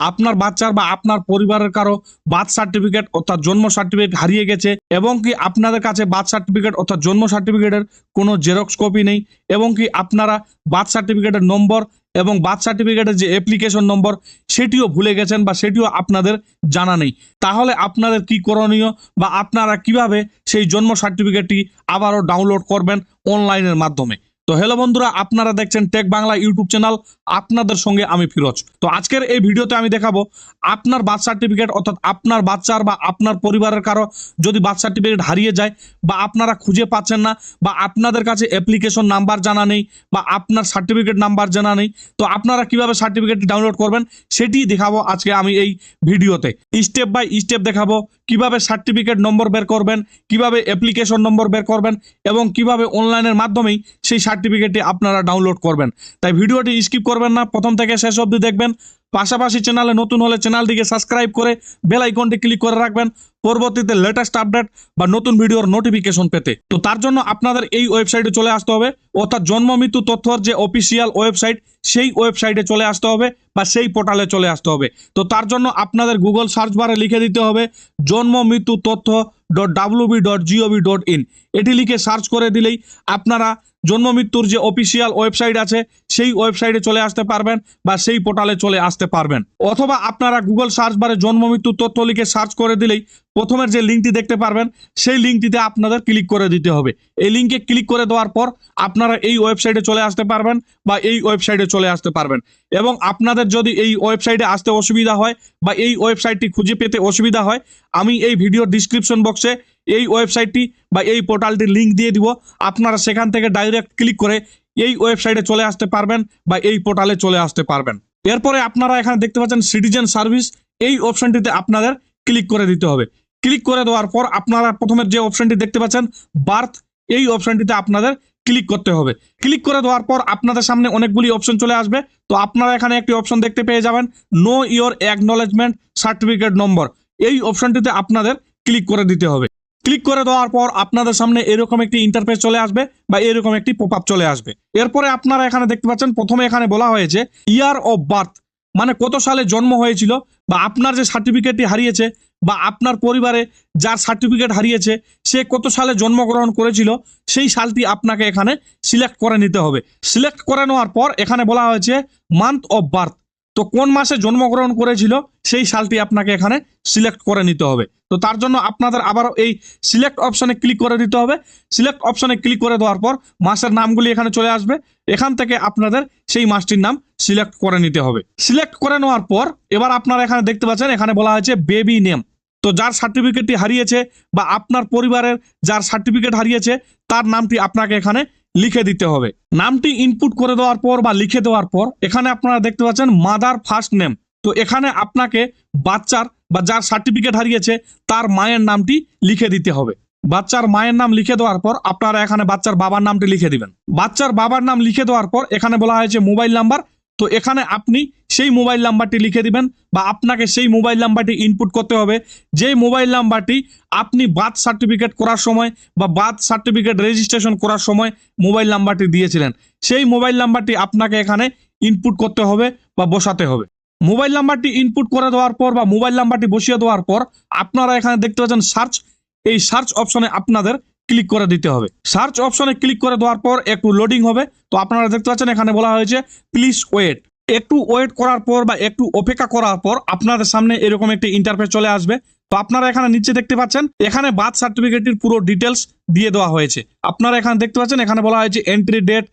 আপনার বাচ্চার বা আপনার পরিবারের কারও বার্থ সার্টিফিকেট অর্থাৎ জন্ম সার্টিফিকেট হারিয়ে গেছে এবং কি আপনাদের কাছে বার্থ সার্টিফিকেট অর্থাৎ জন্ম সার্টিফিকেটের কোনো জেরক্স কপি নেই এবং কি আপনারা বার্থ সার্টিফিকেটের নম্বর এবং বার্থ সার্টিফিকেটের যে অ্যাপ্লিকেশন নম্বর সেটিও ভুলে গেছেন বা সেটিও আপনাদের জানা নেই। তাহলে আপনাদের কি করণীয় বা আপনারা কীভাবে সেই জন্ম সার্টিফিকেটটি আবারও ডাউনলোড করবেন অনলাইনের মাধ্যমে? তো হ্যালো বন্ধুরা, আপনারা দেখছেন টেক বাংলা ইউটিউব চ্যানেল আপনাদের সঙ্গে আমি ফিরোজ। তো আজকের এই ভিডিওতে আমি দেখাবো আপনার বার্থ সার্টিফিকেট অর্থাৎ আপনার বাচ্চার বা আপনার পরিবারের কারও যদি বার্থ সার্টিফিকেট হারিয়ে যায় বা আপনারা খুঁজে পাচ্ছেন না বা আপনাদের কাছে অ্যাপ্লিকেশন নাম্বার জানা নেই বা আপনার সার্টিফিকেট নাম্বার জানা নেই, তো আপনারা কীভাবে সার্টিফিকেটটি ডাউনলোড করবেন সেটি দেখাবো আজকে আমি এই ভিডিওতে। স্টেপ বাই স্টেপ দেখাবো কীভাবে সার্টিফিকেট নম্বর বের করবেন, কীভাবে অ্যাপ্লিকেশন নম্বর বের করবেন এবং কীভাবে অনলাইনের মাধ্যমেই সেই সার্টিফিকেটটি আপনারা ডাউনলোড করবেন। তাই ভিডিওটি স্কিপ করবেন না। প্রথম থেকে শেষ অবধি দেখবেন। পাশাপাশি চ্যানেলে নতুন হলে চ্যানেলটিকে সাবস্ক্রাইব করে বেল আইকনটি ক্লিক করে রাখবেন। পরবর্তীতে লেটেস্ট আপডেট বা নতুন ভিডিওর নোটিফিকেশন পেতে। তো তার জন্য আপনাদের এই ওয়েবসাইটে চলে আসতে হবে। অর্থাৎ জন্ম মৃত্যু তথ্যর যে অফিসিয়াল ওয়েবসাইট সেই ওয়েবসাইটে চলে আসতে হবে বা সেই পোর্টালে চলে আসতে হবে। তো তার জন্য আপনাদের গুগল সার্চ বারে লিখে দিতে হবে জন্ম মৃত্যু তথ্য dot W B dot G O V dot in এটি লিখে সার্চ করে দিলেই আপনারা জন্ম মৃত্যুর যে অফিসিয়াল ওয়েবসাইট আছে, সেই ওয়েবসাইটে চলে আসতে পারবেন বা সেই পোর্টালে চলে আসতে পারবেন। অথবা আপনারা গুগল সার্চ বারে জন্ম মৃত্যুর তথ্য লিখে সার্চ করে দিলেই প্রথমের যে লিঙ্কটি দেখতে পারবেন, সেই লিঙ্কটিতে আপনাদের ক্লিক করে দিতে হবে। এই লিঙ্কে ক্লিক করে দেওয়ার পর আপনারা এই ওয়েবসাইটে চলে আসতে পারবেন বা এই ওয়েবসাইটে চলে আসতে পারবেন। এবং আপনাদের যদি এই ওয়েবসাইটে আসতে অসুবিধা হয় বা এই ওয়েবসাইটটি খুঁজে পেতে অসুবিধা হয়, আমি এই ভিডিও ডিসক্রিপশন বক্সে এই ওয়েবসাইটটি বা এই পোর্টালটির লিঙ্ক দিয়ে দিব। আপনারা সেখান থেকে ডাইরেক্ট ক্লিক করে এই ওয়েবসাইটে চলে আসতে পারবেন বা এই পোর্টালে চলে আসতে পারবেন। এরপরে আপনারা এখানে দেখতে পাচ্ছেন সিটিজেন সার্ভিস এই অপশনটিতে আপনাদের ক্লিক করে দিতে হবে। ক্লিক করে দেওয়ার পর আপনারা প্রথমে যে অপশনটি দেখতে পাচ্ছেন বার্থ এই অপশনটিতে আপনাদের ক্লিক করতে হবে। ক্লিক করে দেওয়ার পর আপনাদের সামনে অনেকগুলি অপশন চলে আসবে। তো আপনারা এখানে একটি অপশন দেখতে পেয়ে যাবেন know your acknowledgement certificate number এই অপশনটিতে আপনাদের ক্লিক করে দিতে হবে। ক্লিক করে দেওয়ার পর আপনাদের সামনে এরকম একটি ইন্টারফেস চলে আসবে বা এরকম একটি পপ আপ চলে আসবে। এরপরে আপনারা এখানে দেখতে পাচ্ছেন, প্রথমে এখানে বলা হয়েছে ইয়ার অফ বার্থ মানে কত সালে জন্ম হয়েছিল বা আপনার যে সার্টিফিকেটটি হারিয়েছে বা আপনার পরিবারে যার সার্টিফিকেট হারিয়েছে, সে কত সালে জন্মগ্রহণ করেছিল, সেই সালটি আপনাকে এখানে সিলেক্ট করে নিতে হবে। সিলেক্ট করে নেওয়ার পর এখানে বলা হয়েছে মান্থ অফ বার্থ তো কোন মাসে জন্মগ্রহণ করেছিল, সেই সালটি আপনাকে এখানে সিলেক্ট করে নিতে হবে। তো তার জন্য আপনাদের আবারও এই সিলেক্ট অপশনে ক্লিক করে দিতে হবে। সিলেক্ট অপশনে ক্লিক করে দেওয়ার পর মাসের নামগুলি এখানে চলে আসবে। এখান থেকে আপনাদের সেই মাসটির নাম সিলেক্ট করে নিতে হবে। সিলেক্ট করে নেওয়ার পর এবার আপনারা এখানে দেখতে পাচ্ছেন, এখানে বলা হয়েছে বেবি নেম তো যার সার্টিফিকেটটি হারিয়েছে বা আপনার পরিবারের যার সার্টিফিকেট হারিয়েছে, তার নামটি আপনাকে এখানে লিখে দিতে হবে। নামটি ইনপুট করে দেওয়ার পর বা লিখে দেওয়ার পর এখানে আপনারা দেখতে পাচ্ছেন মাদার ফার্স্ট নেম তো এখানে আপনাকে বাচ্চার বা যার সার্টিফিকেট হারিয়েছে, তার মায়ের নামটি লিখে দিতে হবে। বাচ্চার মায়ের নাম লিখে দেওয়ার পর আপনারা এখানে বাচ্চার বাবার নামটি লিখে দিবেন। বাচ্চার বাবার নাম লিখে দেওয়ার পর এখানে বলা হয়েছে মোবাইল নাম্বার। তো এখানে আপনি সেই মোবাইল নাম্বারটি লিখে দিবেন বা আপনাকে সেই মোবাইল নাম্বারটি ইনপুট করতে হবে। যে মোবাইল নাম্বারটি আপনি বার্থ সার্টিফিকেট করার সময় বা বার্থ সার্টিফিকেট রেজিস্ট্রেশন করার সময় মোবাইল নাম্বারটি দিয়েছিলেন। সেই মোবাইল নাম্বারটি আপনাকে এখানে ইনপুট করতে হবে বা বসাতে হবে। মোবাইল নাম্বারটি ইনপুট করে দেওয়ার পর বা মোবাইল নাম্বারটি বসিয়ে দেওয়ার পর আপনারা এখানে দেখতে পাচ্ছেন সার্চ এই সার্চ অপশনে আপনাদের ক্লিক করে দিতে হবে। সার্চ অপশনে ক্লিক করে দেওয়ার পর একটু লোডিং হবে। তো আপনারা দেখতে পাচ্ছেন এখানে বলা হয়েছে প্লিজ ওয়েট একটু ওয়েট করার পর বা একটু অপেক্ষা করার পর আপনাদের সামনে এরকম একটি ইন্টারফেস চলে আসবে। তো আপনারা এখানে নিচে দেখতে পাচ্ছেন, এখানে বার্থ সার্টিফিকেটটির পুরো ডিটেলস দিয়ে দেওয়া হয়েছে। আপনারা এখানে দেখতে পাচ্ছেন, এখানে বলা হয়েছে entry date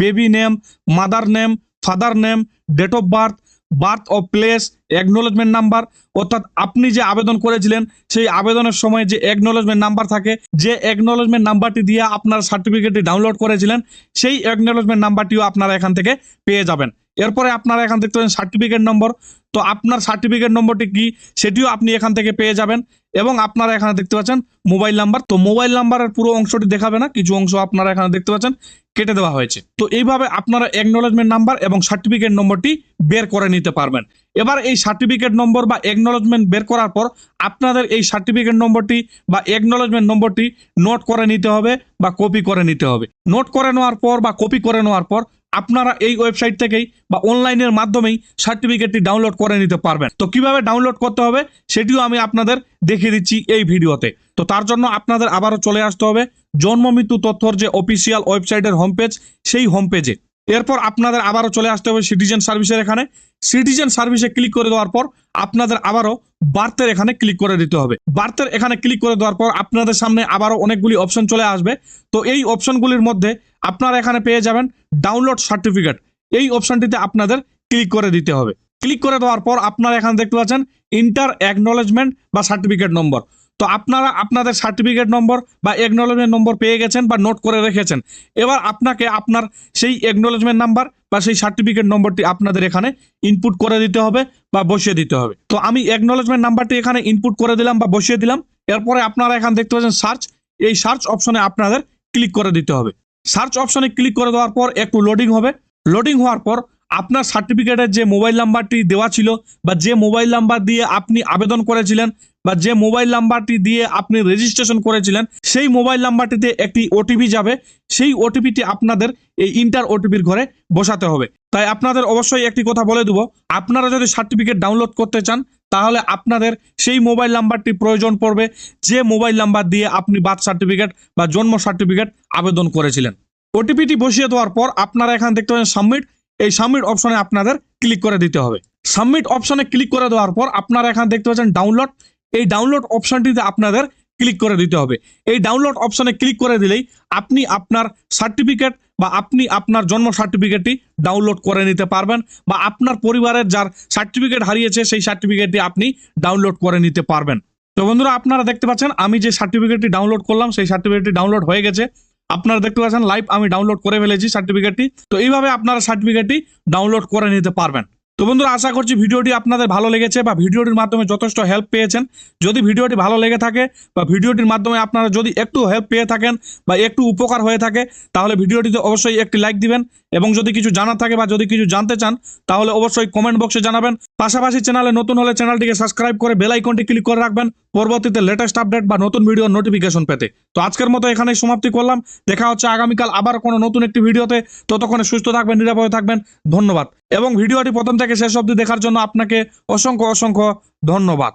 baby name mother name father name date of birth birth of place acknowledgement number অর্থাৎ আপনি যে আবেদন করেছিলেন, সেই আবেদনের সময় যে অ্যাকনোলেজমেন্ট নাম্বার থাকে, যে অ্যাকনোলেজমেন্ট নাম্বারটি দিয়ে আপনার সার্টিফিকেটটি ডাউনলোড করেছিলেন, সেই অ্যাকনোলেজমেন্ট নাম্বারটিও আপনারা এখান থেকে পেয়ে যাবেন। এরপরে আপনারা এখান পাচ্ছেন সার্টিফিকেট নম্বর তো আপনার সার্টিফিকেট নম্বরটি কি, সেটিও আপনি এখান থেকে পেয়ে যাবেন, এবং আপনারা এখানে দেখতে পাচ্ছেন মোবাইল নাম্বার তো মোবাইল নাম্বারের পুরো অংশটি দেখাবে না, কিছু অংশ আপনারা এখানে দেখতে পাচ্ছেন কেটে দেওয়া হয়েছে। তো এইভাবে আপনারা একনোলেজমেন্ট নাম্বার এবং সার্টিফিকেট নম্বরটি বের করে নিতে পারবেন। এবার এই সার্টিফিকেট নম্বর বা একনোলেজমেন্ট বের করার পর আপনাদের এই সার্টিফিকেট নম্বরটি বা একনোলেজমেন্ট নম্বরটি নোট করে নিতে হবে বা কপি করে নিতে হবে। নোট করে নেওয়ার পর বা কপি করে নেওয়ার পর আপনারা এই ওয়েবসাইট থেকেই বা অনলাইনের মাধ্যমেই সার্টিফিকেটটি ডাউনলোড করে নিতে পারবেন। তো কীভাবে ডাউনলোড করতে হবে সেটিও আমি আপনাদের দেখিয়ে দিচ্ছি এই ভিডিওতে। তো তার জন্য আপনাদের আবারও চলে আসতে হবে। জন্ম, মৃত্যু তথ্যর যে অফিসিয়াল ওয়েবসাইটের হোম পেজ সেই হোম পেজে এরপর আপনাদের আবারও চলে আসতে হবে সিটিজেন সার্ভিসের এখানে। সিটিজেন সার্ভিসে ক্লিক করে দেওয়ার পর আপনাদের আবারও বার্থের এখানে ক্লিক করে দিতে হবে। বার্থের এখানে ক্লিক করে দেওয়ার পর আপনাদের সামনে আবারও অনেকগুলি অপশন চলে আসবে। তো এই অপশনগুলির মধ্যে আপনারা এখানে পেয়ে যাবেন ডাউনলোড সার্টিফিকেট এই অপশনটিতে আপনাদের ক্লিক করে দিতে হবে। ক্লিক করে দেওয়ার পর আপনারা এখানে দেখতে পাচ্ছেন ইন্টার অ্যাকনোলেজমেন্ট বা সার্টিফিকেট নম্বর তো আপনারা আপনাদের সার্টিফিকেট নম্বর বা একনোলেজমেন্ট নম্বর পেয়ে গেছেন বা নোট করে রেখেছেন। এবার আপনাকে আপনার সেই একনোলেজমেন্ট নাম্বার বা সেই সার্টিফিকেট নম্বরটি আপনাদের এখানে ইনপুট করে দিতে হবে বা বসিয়ে দিতে হবে। তো আমি একনোলেজমেন্ট নাম্বারটি এখানে ইনপুট করে দিলাম বা বসিয়ে দিলাম। এরপরে আপনারা এখানে দেখতে পাচ্ছেন সার্চ এই সার্চ অপশনে আপনাদের ক্লিক করে দিতে হবে। সার্চ অপশনে ক্লিক করে দেওয়ার পর একটু লোডিং হবে। লোডিং হওয়ার পর আপনার সার্টিফিকেটের যে মোবাইল নাম্বারটি দেওয়া ছিল বা যে মোবাইল নাম্বার দিয়ে আপনি আবেদন করেছিলেন বা যে মোবাইল নাম্বারটি দিয়ে আপনি রেজিস্ট্রেশন করেছিলেন, সেই মোবাইল নাম্বারটিতে একটি ওটিপি যাবে। সেই ওটিপিটি আপনাদের এই ইন্টার ওটিপির ঘরে বসাতে হবে। তাই আপনাদের অবশ্যই একটি কথা বলে দেবো। আপনারা যদি সার্টিফিকেট ডাউনলোড করতে চান, তাহলে আপনাদের সেই মোবাইল নাম্বারটি প্রয়োজন পড়বে, যে মোবাইল নাম্বার দিয়ে আপনি বার্থ সার্টিফিকেট বা জন্ম সার্টিফিকেট আবেদন করেছিলেন। ওটিপিটি বসিয়ে দেওয়ার পর আপনারা এখানে দেখতে পাচ্ছেন সাবমিট এই সাবমিট অপশনে আপনাদের ক্লিক করে দিতে হবে। সাবমিট অপশনে ক্লিক করে দেওয়ার পর আপনারা এখানে দেখতে পাচ্ছেন ডাউনলোড এই ডাউনলোড অপশনটিতে আপনাদের ক্লিক করে দিতে হবে। এই ডাউনলোড অপশনে ক্লিক করে দিলেই আপনি আপনার সার্টিফিকেট বা আপনি আপনার জন্ম সার্টিফিকেটটি ডাউনলোড করে নিতে পারবেন বা আপনার পরিবারের যার সার্টিফিকেট হারিয়েছে সেই সার্টিফিকেটটি আপনি ডাউনলোড করে নিতে পারবেন। তো বন্ধুরা, আপনারা দেখতে পাচ্ছেন আমি যে সার্টিফিকেটটি ডাউনলোড করলাম, সেই সার্টিফিকেটটি ডাউনলোড হয়ে গেছে। আপনারা দেখতে পাচ্ছেন লাইভ আমি ডাউনলোড করে ফেলেছি সার্টিফিকেটটি তো এইভাবে আপনারা সার্টিফিকেটটি ডাউনলোড করে নিতে পারবেন। তো বন্ধুরা, আশা করছি ভিডিওটি আপনাদের ভালো লেগেছে বা ভিডিওটির মাধ্যমে যথেষ্ট হেল্প পেয়েছেন। যদি ভিডিওটি ভালো লেগে থাকে বা ভিডিওটির মাধ্যমে আপনারা যদি একটু হেল্প পেয়ে থাকেন বা একটু উপকার হয়ে থাকে, তাহলে ভিডিওটিতে অবশ্যই একটি লাইক দিবেন এবং যদি কিছু জানার থাকে বা যদি কিছু জানতে চান, তাহলে অবশ্যই কমেন্ট বক্সে জানাবেন। পাশাপাশি চ্যানেলে নতুন হলে চ্যানেলটিকে সাবস্ক্রাইব করে বেল আইকনটি ক্লিক করে রাখবেন। পরবর্তীতে লেটেস্ট আপডেট বা নতুন ভিডিও নোটিফিকেশন পেতে। তো আজকের মতো এখানেই সমাপ্তি করলাম। দেখা হচ্ছে আগামীকাল আবার কোনো নতুন একটি ভিডিওতে ততক্ষণে সুস্থ থাকবেন, নিরাপদে থাকবেন। ধন্যবাদ। এবং ভিডিওটি প্রথম থেকে শেষ অব্দি দেখার জন্য আপনাকে অসংখ্য অসংখ্য ধন্যবাদ।